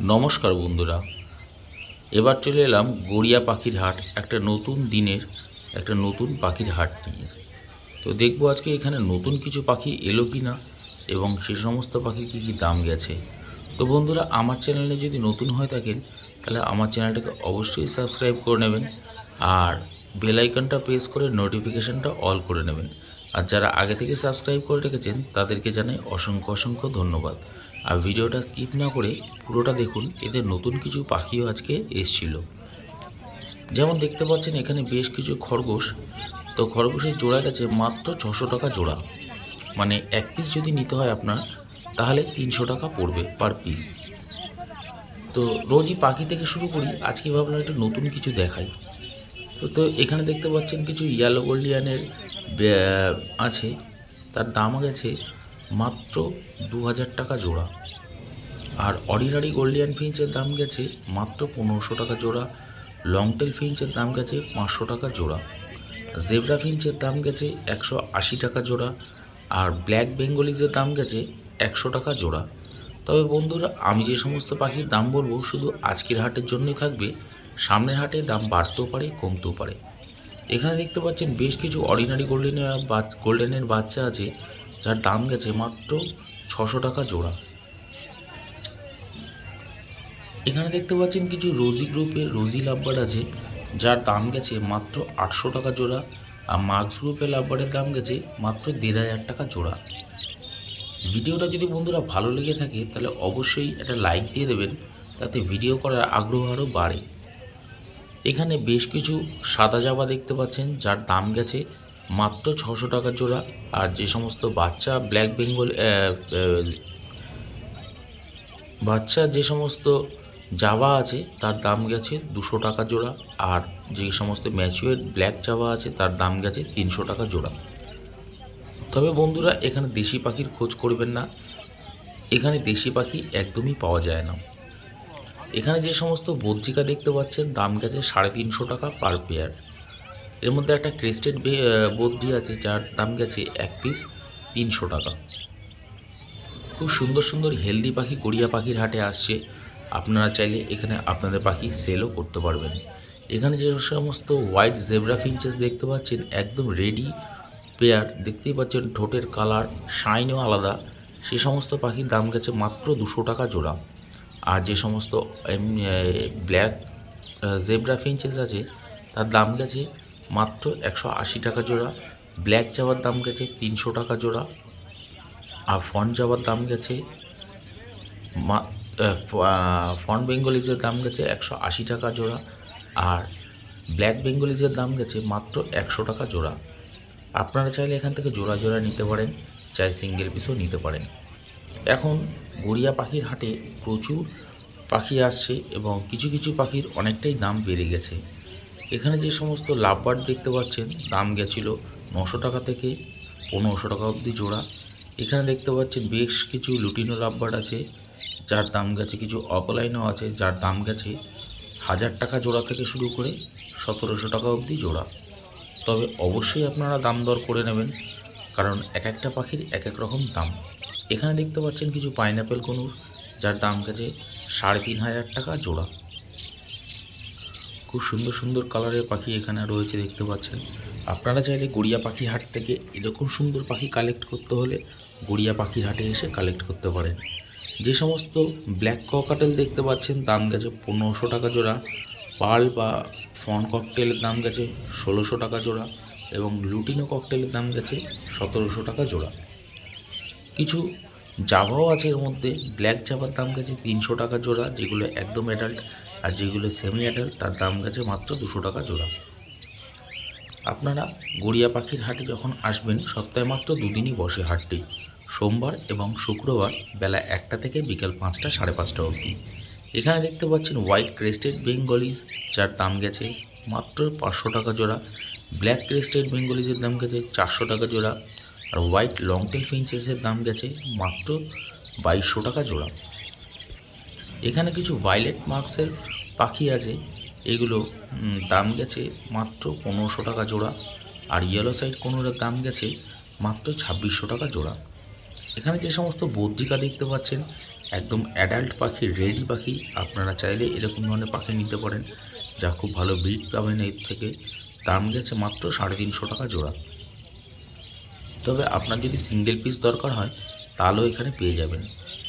নমস্কার বন্ধুরা। এবার চলে এলাম গড়িয়া পাখির হাট, একটা নতুন দিনের, একটা নতুন পাখির হাট নিয়ে। তো দেখব আজকে এখানে নতুন কিছু পাখি এলো কি না এবং সে সমস্ত পাখির কী কী দাম গেছে। তো বন্ধুরা, আমার চ্যানেলে যদি নতুন হয়ে থাকেন, তাহলে আমার চ্যানেলটাকে অবশ্যই সাবস্ক্রাইব করে নেবেন আর বেল আইকনটা প্রেস করে নোটিফিকেশনটা অল করে নেবেন। আর যারা আগে থেকে সাবস্ক্রাইব করে রেখেছেন, তাদেরকে জানাই অসংখ্য অসংখ্য ধন্যবাদ। আর ভিডিওটা স্কিপ না করে পুরোটা দেখুন এতে নতুন কিছু পাখিও আজকে এসছিল। যেমন দেখতে পাচ্ছেন, এখানে বেশ কিছু খরগোশ। তো খরগোশের জোড়া গেছে মাত্র ছশো টাকা জোড়া। মানে এক পিস যদি নিতে হয় আপনার, তাহলে তিনশো টাকা পড়বে পার পিস তো রোজই পাখি থেকে শুরু করি, আজকে ভাবলাম একটু নতুন কিছু দেখাই। তো তো এখানে দেখতে পাচ্ছেন কিছু ইয়ালো গোল্ডিয়ানের আছে। তার দাম গেছে মাত্র দু হাজার টাকা জোড়া। আর অর্ডিনারি গোল্ডিয়ান ফিঞ্চের দাম গেছে মাত্র পনেরোশো টাকা জোড়া লংটেল ফিঞ্চের দাম গেছে পাঁচশো টাকা জোড়া। জেব্রা ফিঞ্চের দাম গেছে একশো আশি টাকা জোড়া আর ব্ল্যাক বেঙ্গলিজের দাম গেছে একশো টাকা জোড়া। তবে বন্ধুরা, আমি যে সমস্ত পাখির দাম বলব শুধু আজকের হাটের জন্যই থাকবে, সামনের হাটে দাম বাড়তেও পারে, কমতেও পারে। এখানে দেখতে পাচ্ছেন বেশ কিছু অর্ডিনারি গোল্ডেনের গোল্ডেনের বাচ্চা আছে যার দাম গেছে মাত্র ছশো টাকা জোড়া। এখানে দেখতে পাচ্ছেন কিছু রোজি গ্রুপের রোজি লাভবার আছে, যার দাম গেছে মাত্র আটশো টাকা জোড়া, আর মার্কস গ্রুপের লাভবারের দাম গেছে মাত্র দেড় হাজার টাকা জোড়া। ভিডিওটা যদি বন্ধুরা ভালো লেগে থাকে, তাহলে অবশ্যই একটা লাইক দিয়ে দেবেন, তাতে ভিডিও করার আগ্রহ আরও বাড়ে। এখানে বেশ কিছু সাদা জাবা দেখতে পাচ্ছেন, যার দাম গেছে মাত্র ছশো টাকা জোড়া আর যে সমস্ত বাচ্চা ব্ল্যাক বেঙ্গল বাচ্চা যে সমস্ত জাভা আছে, তার দাম গেছে দুশো টাকা জোড়া আর যে সমস্ত ম্যাচুয়ার ব্ল্যাক জাবা আছে, তার দাম গেছে তিনশো টাকা জোড়া। তবে বন্ধুরা, এখানে দেশি পাখির খোঁজ করবেন না। এখানে দেশি পাখি একদমই পাওয়া যায় না। এখানে যে সমস্ত বদ্রিকা দেখতে পাচ্ছেন, দাম গেছে সাড়ে তিনশো টাকা পার পেয়ার এর মধ্যে একটা ক্রেস্টেড বদ্রি আছে, যার দাম গেছে এক পিস তিনশো টাকা। খুব সুন্দর সুন্দর হেলদি পাখি গড়িয়া পাখির হাটে আসছে। আপনারা চাইলে এখানে আপনাদের পাখি সেলও করতে পারবেন। এখানে যে সমস্ত হোয়াইট জেব্রা ফিঞ্চেস দেখতে পাচ্ছেন, একদম রেডি পেয়ার দেখতেই পাচ্ছেন ঠোঁটের কালার শাইনও আলাদা। সে সমস্ত পাখির দাম গেছে মাত্র দুশো টাকা জোড়া। আর যে সমস্ত ব্ল্যাক জেব্রা ফিঞ্চেস আছে, তার দাম গেছে মাত্র একশো আশি টাকা জোড়া ব্ল্যাক যাওয়ার দাম গেছে তিনশো টাকা জোড়া, আর ফন্ট যাওয়ার দাম গেছে মা- ফন্ট বেঙ্গলিজের দাম গেছে একশো আশি টাকা জোড়া, আর ব্ল্যাক বেঙ্গলিজের দাম গেছে মাত্র একশো টাকা জোড়া। আপনারা চাইলে এখান থেকে জোড়া জোড়া নিতে পারেন, চাই সিঙ্গেল পিসও নিতে পারেন। এখন গড়িয়া পাখির হাটে প্রচুর পাখি আসছে এবং কিছু কিছু পাখির অনেকটাই দাম বেড়ে গেছে। এখানে যে সমস্ত লাভবার্ড দেখতে পাচ্ছেন, দাম গেছিল নশো টাকা থেকে পনেরোশো টাকা অবধি জোড়া। এখানে দেখতে পাচ্ছেন বেশ কিছু লুটিনো লাভবার্ড আছে, যার দাম গেছে কিছু অপলাইনও আছে, যার দাম গেছে হাজার টাকা জোড়া থেকে শুরু করে সতেরোশো টাকা অবধি জোড়া। তবে অবশ্যই আপনারা দাম দর করে নেবেন, কারণ এক একটা পাখির এক এক রকম দাম। এখানে দেখতে পাচ্ছেন কিছু পাইনাপেল কনুর, যার দাম গেছে সাড়ে তিন হাজার টাকা জোড়া। খুব সুন্দর সুন্দর কালারের পাখি এখানে রয়েছে দেখতে পাচ্ছেন। আপনারা চাইলে গড়িয়া পাখি হাট থেকে এরকম সুন্দর পাখি কালেক্ট করতে হলে গড়িয়া পাখির হাটে এসে কালেক্ট করতে পারেন। যে সমস্ত ব্ল্যাক ককাটেল দেখতে পাচ্ছেন, দাম গেছে পনেরোশো টাকা জোড়া। পাল বা ফন ককটেলের দাম গেছে ষোলোশো টাকা জোড়া এবং লুটিনো ককটেলের দাম গেছে সতেরোশো টাকা জোড়া। কিছু জাভাও আছে এর মধ্যে ব্ল্যাক জাভার দাম গেছে তিনশো টাকা জোড়া, যেগুলো একদম অ্যাডাল্ট আর যেগুলো সেমি অ্যাডাল্ট তার দাম গেছে মাত্র দুশো টাকা জোড়া। আপনারা গড়িয়া পাখির হাটে যখন আসবেন, সপ্তাহে মাত্র দুদিনই বসে হাটটি। সোমবার এবং শুক্রবার বেলা একটা থেকে বিকেল পাঁচটা, সাড়ে পাঁচটা অবধি। এখানে দেখতে পাচ্ছেন হোয়াইট ক্রেস্টেড বেঙ্গলিজ যার দাম গেছে মাত্র পাঁচশো টাকা জোড়া। ব্ল্যাক ক্রেস্টেড বেঙ্গলিজের দাম গেছে চারশো টাকা জোড়া। আর হোয়াইট লংটেল ফিঞ্চেসের দাম গেছে মাত্র বাইশশো টাকা জোড়া। এখানে কিছু ভাইলেট মার্কসের পাখি আছে। এগুলো দাম গেছে মাত্র পনেরোশো টাকা জোড়া আর ইয়েলো সাইড কোনোটার দাম গেছে মাত্র ছাব্বিশশো টাকা জোড়া। এখানে যে সমস্ত বদ্রিকা দেখতে পাচ্ছেন, একদম অ্যাডাল্ট পাখি রেডি পাখি, আপনারা চাইলে এরকম ধরনের পাখি নিতে পারেন, যা খুব ভালো ব্রিড পাবেন এর থেকে। দাম গেছে মাত্র সাড়ে তিনশো টাকা জোড়া। তবে আপনার যদি সিঙ্গেল পিস দরকার হয়, তাহলেও এখানে পেয়ে যাবেন।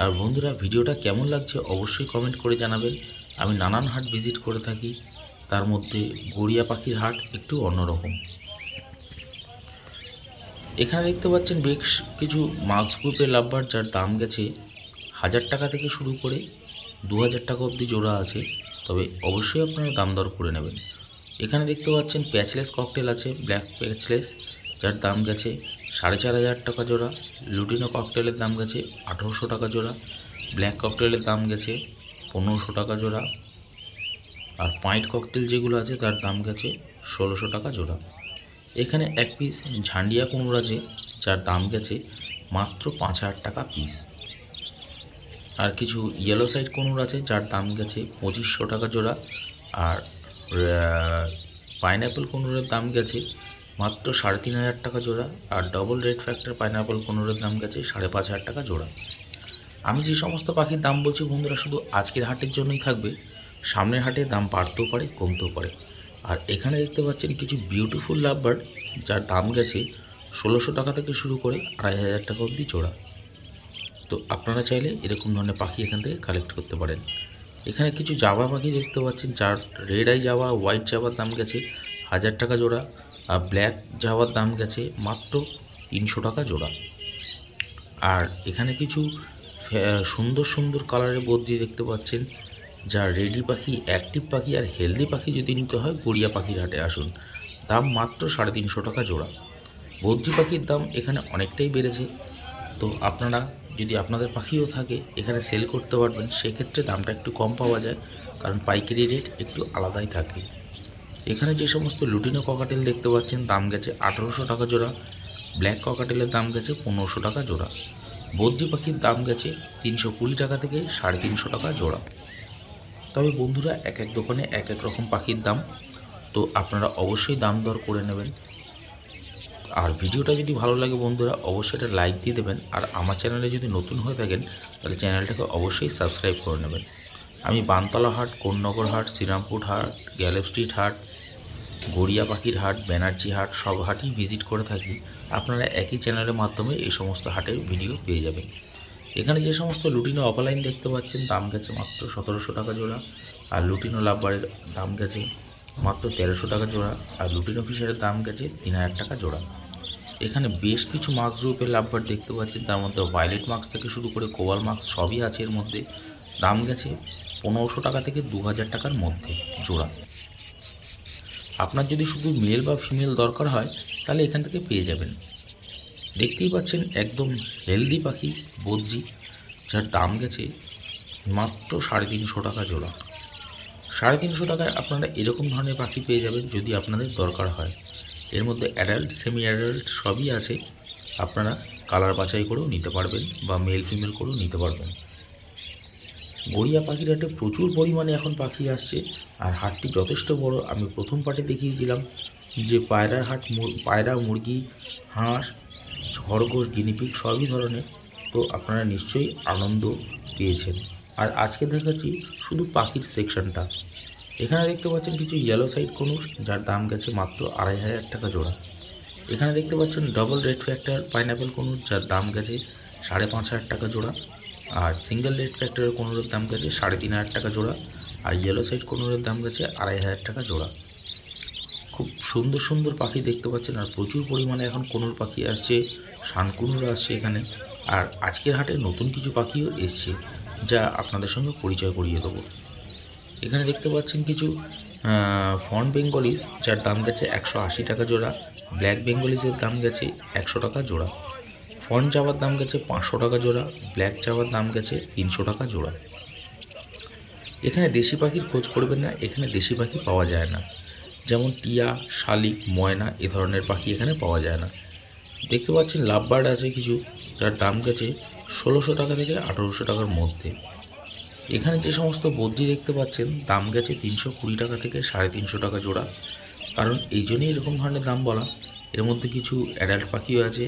আর বন্ধুরা, ভিডিওটা কেমন লাগছে অবশ্যই কমেন্ট করে জানাবেন। আমি নানান হাট ভিজিট করে থাকি। তার মধ্যে গড়িয়া পাখির হাট একটু অন্যরকম। এখানে দেখতে পাচ্ছেন বেশ কিছু মার্কস গ্রুপের লাভবার যার দাম গেছে হাজার টাকা থেকে শুরু করে দু হাজার টাকা অবধি জোড়া আছে। তবে অবশ্যই আপনারা দাম দর করে নেবেন। এখানে দেখতে পাচ্ছেন প্যাচলেস ককটেল আছে, ব্ল্যাক প্যাচলেস, যার দাম গেছে সাড়ে চার হাজার টাকা জোড়া। লুটিনো ককটেলের দাম গেছে আঠেরোশো টাকা জোড়া। ব্ল্যাক ককটেলের দাম গেছে পনেরোশো টাকা জোড়া। আর পাইট ককটেল যেগুলো আছে, তার দাম গেছে ষোলোশো টাকা জোড়া। এখানে এক পিস ঝান্ডিয়া কুমড়ো আছে, যার দাম গেছে মাত্র পাঁচ হাজার টাকা পিস আর কিছু ইয়েলো সাইড কুমড়ো আছে, যার দাম গেছে পঁচিশশো টাকা জোড়া। আর পাইনঅ্যাপেল কুমড়োর দাম গেছে মাত্র সাড়ে তিন হাজার টাকা জোড়া। আর ডবল রেড ফ্যাক্টর পাইনঅ্যাপেল কুমড়োর দাম গেছে সাড়ে পাঁচ হাজার টাকা জোড়া। আমি যে সমস্ত পাখির দাম বলছি বন্ধুরা, শুধু আজকের হাটের জন্যই থাকবে। সামনের হাটে দাম বাড়তেও পারে, কমতেও পারে। আর এখানে দেখতে পাচ্ছেন কিছু বিউটিফুল লাভ বার্ড যার দাম গেছে ষোলোশো টাকা থেকে শুরু করে আড়াই হাজার টাকা অবধি জোড়া। তো আপনারা চাইলে এরকম ধরনের পাখি এখান থেকে কালেক্ট করতে পারেন। এখানে কিছু জাবা পাখি দেখতে পাচ্ছেন, যার রেড আই জাবা হোয়াইট জাবার দাম গেছে হাজার টাকা জোড়া, আর ব্ল্যাক জাবার দাম গেছে মাত্র তিনশো টাকা জোড়া। আর এখানে কিছু সুন্দর সুন্দর কালারের বদ্রি দেখতে পাচ্ছেন। যা রেডি পাখি অ্যাক্টিভ পাখি আর হেলদি পাখি যদি নিতে হয়, গড়িয়া পাখির হাটে আসুন। দাম মাত্র সাড়ে তিনশো টাকা জোড়া। বদ্রি পাখির দাম এখানে অনেকটাই বেড়েছে। তো আপনারা যদি আপনাদের পাখিও থাকে, এখানে সেল করতে পারবেন। সেক্ষেত্রে দামটা একটু কম পাওয়া যায়, কারণ পাইকারি রেট একটু আলাদাই থাকে। এখানে যে সমস্ত লুটিনো ককাটেল দেখতে পাচ্ছেন, দাম গেছে আঠেরোশো টাকা জোড়া। ব্ল্যাক ককাটেলের দাম গেছে পনেরোশো টাকা জোড়া। বদ্রি পাখির দাম গেছে তিনশো কুড়ি টাকা থেকে সাড়ে তিনশো টাকা জোড়া। তবে বন্ধুরা, এক এক দোকানে এক এক রকম পাখির দাম। তো আপনারা অবশ্যই দাম দর করে নেবেন। আর ভিডিওটা যদি ভালো লাগে বন্ধুরা, অবশ্যই এটা লাইক দিয়ে দেবেন। আর আমার চ্যানেলে যদি নতুন হয়ে থাকেন, তাহলে চ্যানেলটাকে অবশ্যই সাবস্ক্রাইব করে নেবেন। আমি বানতলা হাট, কোন্নগর হাট, শ্রীরামপুর হাট, গ্যালেপ স্ট্রিট হাট, গড়িয়া পাখির হাট, ব্যানার্জি হাট, সব হাটই ভিজিট করে থাকি। আপনারা একই চ্যানেলের মাধ্যমে এই সমস্ত হাটের ভিডিও পেয়ে যাবেন। এখানে যে সমস্ত লুটিনো অফলাইন দেখতে পাচ্ছেন, দাম গেছে মাত্র সতেরোশো টাকা জোড়া আর লুটিনো লাভবারের দাম গেছে মাত্র তেরোশো টাকা জোড়া আর লুটিনো ফিশারের দাম গেছে তিন হাজার টাকা জোড়া। এখানে বেশ কিছু মার্কস গ্রুপের লাভবার দেখতে পাচ্ছেন, তার মধ্যে ভায়োলেট মার্কস থেকে শুরু করে কোবাল মার্কস সবই আছে এর মধ্যে। দাম গেছে পনেরোশো টাকা থেকে দু হাজার টাকার মধ্যে জোড়া। আপনার যদি শুধু মেল বা ফিমেল দরকার হয় তাহলে এখান থেকে পেয়ে যাবেন। দেখতেই পাচ্ছেন একদম হেলদি পাখি বদ্রি যার দাম গেছে মাত্র সাড়ে তিনশো টাকা জোড়া। সাড়ে তিনশো টাকায় আপনারা এরকম ধরনের পাখি পেয়ে যাবেন যদি আপনাদের দরকার হয়। এর মধ্যে অ্যাডাল্ট সেমি অ্যাডাল্ট সবই আছে। আপনারা কালার বাছাই করেও নিতে পারবেন বা মেল ফিমেল করেও নিতে পারবেন। গড়িয়া পাখির হাটে প্রচুর পরিমাণে এখন পাখি আসছে, আর হাটটি যথেষ্ট বড়। আমি প্রথম পার্টে দেখিয়েছিলাম যে পায়রার হাট পায়রা, মুরগি, হাঁস, খরগোশ গিনিপিগ সবই ধরনের, তো আপনারা নিশ্চয়ই আনন্দ পেয়েছেন। আর আজকে দেখাচ্ছি শুধু পাখির সেকশনটা। এখানে দেখতে পাচ্ছেন কিছু ইয়েলো সাইড কনুর, যার দাম গেছে মাত্র আড়াই হাজার টাকা জোড়া। এখানে দেখতে পাচ্ছেন ডবল রেড ফ্যাক্টর পাইনাপেল কনুর, যার দাম গেছে সাড়ে পাঁচ হাজার টাকা জোড়া। আর সিঙ্গেল রেড ফ্যাক্টরের কোনোরের দাম গেছে সাড়ে তিন হাজার টাকা জোড়া। আর ইয়েলো সাইড কোনোরের দাম গেছে আড়াই হাজার টাকা জোড়া। খুব সুন্দর সুন্দর পাখি দেখতে পাচ্ছেন আর প্রচুর পরিমাণে এখন কোনোর পাখি আসছে, শানকুনুর আসছে এখানে। আর আজকের হাটে নতুন কিছু পাখিও এসছে, যা আপনাদের সঙ্গে পরিচয় করিয়ে দেবো। এখানে দেখতে পাচ্ছেন কিছু ফন বেঙ্গলিস, যার দাম গেছে একশো আশি টাকা জোড়া। ব্ল্যাক বেঙ্গলিসের দাম গেছে একশো টাকা জোড়া। ফন চাওয়ার দাম গেছে পাঁচশো টাকা জোড়া, ব্ল্যাক চাওয়ার দাম গেছে তিনশো টাকা জোড়া। এখানে দেশি পাখির খোঁজ করবেন না, এখানে দেশি পাখি পাওয়া যায় না। যেমন টিয়া, শালিক, ময়না এ ধরনের পাখি এখানে পাওয়া যায় না। দেখতে পাচ্ছেন লাভবার্ড আছে কিছু, যার দাম গেছে ষোলোশো টাকা থেকে আঠেরোশো টাকার মধ্যে। এখানে যে সমস্ত বদ্রি দেখতে পাচ্ছেন, দাম গেছে তিনশো কুড়ি টাকা থেকে সাড়ে তিনশো টাকা জোড়া। কারণ এই জন্যই এরকম ধরনের দাম বলা। এর মধ্যে কিছু অ্যাডাল্ট পাখিও আছে,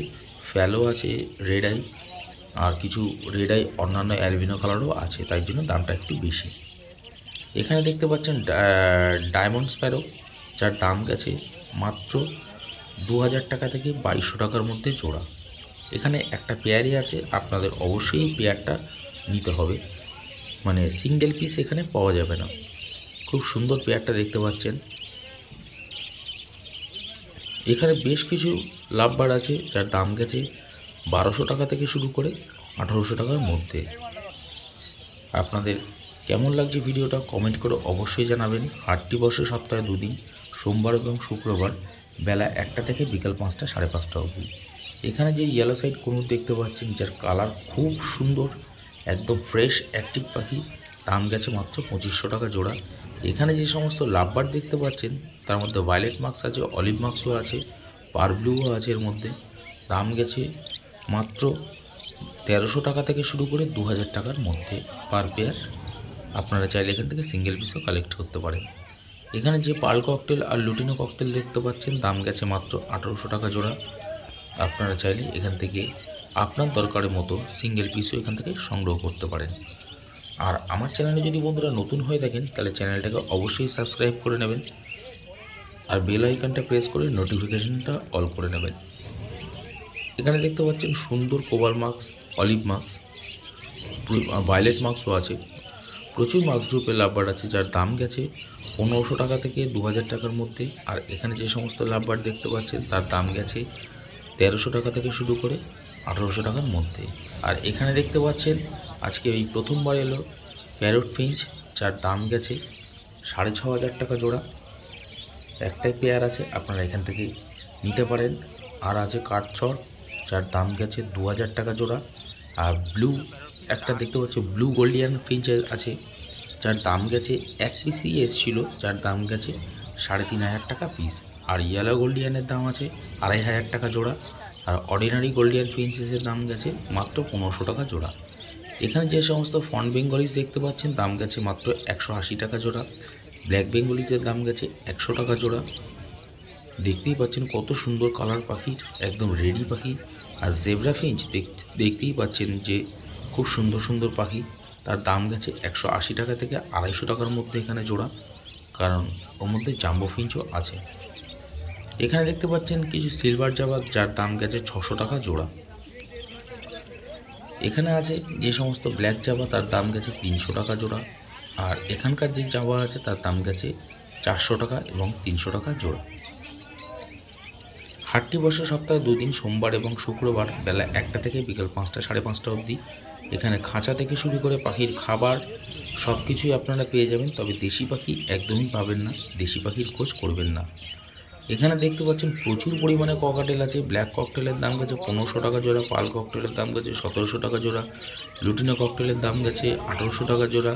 ফ্যালো আছে রেড আই আর কিছু রেড আই অন্যান্য অ্যালবিনো কালারও আছে, তাই জন্য দামটা একটু বেশি। এখানে দেখতে পাচ্ছেন ডায়মন্ড স্প্যারো যার দাম গেছে মাত্র দু হাজার টাকা থেকে বাইশশো টাকার মধ্যে জোড়া। এখানে একটা পেয়ারই আছে, আপনাদের অবশ্যই পেয়ারটা নিতে হবে। মানে সিঙ্গেল পিস এখানে পাওয়া যাবে না। খুব সুন্দর পেয়ারটা দেখতে পাচ্ছেন। এখানে বেশ কিছু লাভবার আছে, যার দাম গেছে বারোশো টাকা থেকে শুরু করে আঠারোশো টাকার মধ্যে। আপনাদের কেমন লাগছে ভিডিওটা কমেন্ট করে অবশ্যই জানাবেন। হাটটি বসে সপ্তাহে দুদিন। সোমবার এবং শুক্রবার বেলা একটা থেকে বিকাল পাঁচটা, সাড়ে পাঁচটা অবধি। এখানে যে ইয়েলো সাইড কুনুর দেখতে পাচ্ছেন, যার কালার খুব সুন্দর, একদম ফ্রেশ অ্যাক্টিভ পাখি, দাম গেছে মাত্র পঁচিশশো টাকা জোড়া। এখানে যে সমস্ত লাভবার দেখতে পাচ্ছেন, তার মধ্যে ভায়োলেট মার্কস আছে অলিভ মার্কসও আছে পার ব্লুও আছে এর মধ্যে। দাম গেছে মাত্র তেরোশো টাকা থেকে শুরু করে দু হাজার টাকার মধ্যে পার পেয়ার আপনারা চাইলে এখান থেকে সিঙ্গেল পিসও কালেক্ট করতে পারেন। এখানে যে পাল ককটেল আর লুটিনো ককটেল দেখতে পাচ্ছেন, দাম গেছে মাত্র আঠারোশো টাকা জোড়া। আপনারা চাইলে এখান থেকে আপনার দরকারের মতো সিঙ্গেল পিসও এখান থেকে সংগ্রহ করতে পারেন। আর আমার চ্যানেলে যদি বন্ধুরা নতুন হয়ে থাকেন, তাহলে চ্যানেলটাকে অবশ্যই সাবস্ক্রাইব করে নেবেন আর বেল আইকনটা প্রেস করে নোটিফিকেশনটা অল করে নেবেন। এখানে দেখতে পাচ্ছেন সুন্দর cobalt marks olive marks violet মার্কসও আছে। প্রচুর মার্কস গ্রুপের লাভবার আছে, যার দাম গেছে পনেরোশো টাকা থেকে দু হাজার টাকার মধ্যে। আর এখানে যে সমস্ত লাভবার দেখতে পাচ্ছেন, তার দাম গেছে তেরোশো টাকা থেকে শুরু করে আঠারোশো টাকার মধ্যে। আর এখানে দেখতে পাচ্ছেন, আজকে এই প্রথমবার এলো প্যারট ফিঞ্চ, যার দাম গেছে সাড়ে ছ হাজার টাকা জোড়া। একটাই পেয়ার আছে, আপনারা এখান থেকে নিতে পারেন। আর আছে কাঠচর যার দাম গেছে দু হাজার টাকা জোড়া। আর ব্লু, একটা দেখতে পাচ্ছি ব্লু গোল্ডিয়ান ফিঞ্চ আছে যার দাম গেছে এক পিসই এসছিল, যার দাম গেছে সাড়ে তিন হাজার টাকা পিস আর ইয়েলো গোল্ডিয়ানের দাম আছে আড়াই হাজার টাকা জোড়া। আর অর্ডিনারি গোল্ডিয়ান ফিঞ্চেসের দাম গেছে মাত্র পনেরোশো টাকা জোড়া। এখানে যে সমস্ত ফন বেঙ্গলিস দেখতে পাচ্ছেন, দাম গেছে মাত্র একশো আশি টাকা জোড়া। ব্ল্যাক বেঙ্গলিসের দাম গেছে একশো টাকা জোড়া। দেখতেই পাচ্ছেন কত সুন্দর কালার পাখি, একদম রেডি পাখি। আর জেব্রা ফিঞ্চ দেখতেই পাচ্ছেন যে খুব সুন্দর সুন্দর পাখি। তার দাম গেছে একশো আশি টাকা থেকে আড়াইশো টাকার মধ্যে এখানে জোড়া। কারণ ওর মধ্যে জাম্বো ফিঞ্চও আছে। এখানে দেখতে পাচ্ছেন কিছু সিলভার জাবা যার দাম গেছে ছশো টাকা জোড়া। এখানে আছে যে সমস্ত ব্ল্যাক জাবা, তার দাম গেছে তিনশো টাকা জোড়া। আর এখানকার যে জাবা আছে, তার দাম গেছে চারশো টাকা এবং তিনশো টাকা জোড়া। হাটটি বসে সপ্তাহে দুদিন, সোমবার এবং শুক্রবার বেলা একটা থেকে বিকেল পাঁচটা, সাড়ে পাঁচটা অবধি। এখানে খাঁচা থেকে শুরু করে পাখির খাবার সব কিছুই আপনারা পেয়ে যাবেন, তবে দেশি পাখি একদমই পাবেন না, দেশি পাখির খোঁজ করবেন না। এখানে দেখতে পাচ্ছেন প্রচুর পরিমাণে ককাটেল আছে ব্ল্যাক ককটেলের দাম গেছে পনেরোশো টাকা জোড়া পাল ককটেলের দাম গেছে সতেরোশো টাকা জোড়া লুটিনো ককটেলের দাম গেছে আঠেরোশো টাকা জোড়া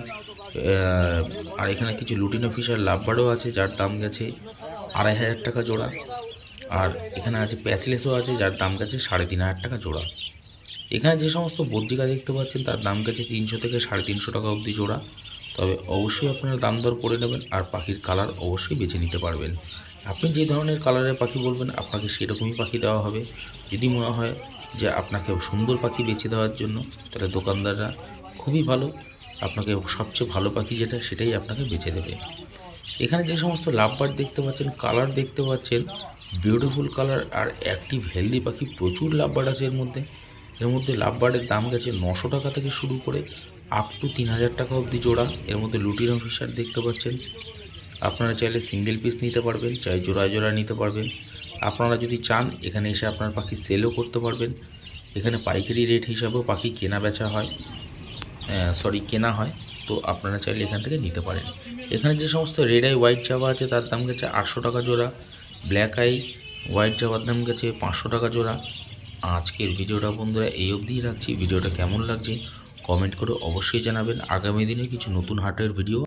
আর এখানে কিছু লুটিনো ফিশার লাভবারও আছে, যার দাম গেছে আড়াই হাজার টাকা জোড়া, আর এখানে আছে প্যাচলেসও আছে, যার দাম গেছে সাড়ে তিন হাজার টাকা জোড়া। এখানে যে সমস্ত বদ্রিকা দেখতে পাচ্ছেন, তার দাম গেছে তিনশো থেকে সাড়ে তিনশো টাকা অবধি জোড়া। তবে অবশ্যই আপনারা দাম দর করে নেবেন আর পাখির কালার অবশ্যই বেছে নিতে পারবেন। আপনি যে ধরনের কালারের পাখি বলবেন, আপনাকে সেরকমই পাখি দেওয়া হবে। যদি মনে হয় যে আপনাকে সুন্দর পাখি বেছে দেওয়ার জন্য, তাহলে দোকানদাররা খুবই ভালো। আপনাকে সবচেয়ে ভালো পাখি যেটা, সেটাই আপনাকে বেছে দেবে। এখানে যে সমস্ত লাভবার দেখতে পাচ্ছেন, কালার দেখতে পাচ্ছেন বিউটিফুল কালার আর অ্যাক্টিভ হেলদি পাখি, প্রচুর লাভবার আছে এর মধ্যে। এর মধ্যে লাভবার্ডের দাম গেছে নশো টাকা থেকে শুরু করে আপ টু তিন হাজার টাকা অবধি জোড়া। এর মধ্যে লুটিনো ফিশার দেখতে পাচ্ছেন। আপনারা চাইলে সিঙ্গেল পিস নিতে পারবেন চাই জোড়া জোড়া নিতে পারবেন। আপনারা যদি চান, এখানে এসে আপনার পাখি সেলও করতে পারবেন। এখানে পাইকারি রেট হিসাবেও পাখি কেনা বেচা হয়। সরি কেনা হয়। তো আপনারা চাইলে এখান থেকে নিতে পারেন। এখানে যে সমস্ত রেড আই হোয়াইট জাবা আছে, তার দাম গেছে আটশো টাকা জোড়া। ব্ল্যাক আই হোয়াইট জাবার দাম গেছে পাঁচশো টাকা জোড়া। আজকের ভিডিওটা বন্ধুরা এই অবধিই রাখছি। ভিডিওটা কেমন লাগছে কমেন্ট করে অবশ্যই জানাবেন। আগামী দিনে কিছু নতুন হাটের ভিডিও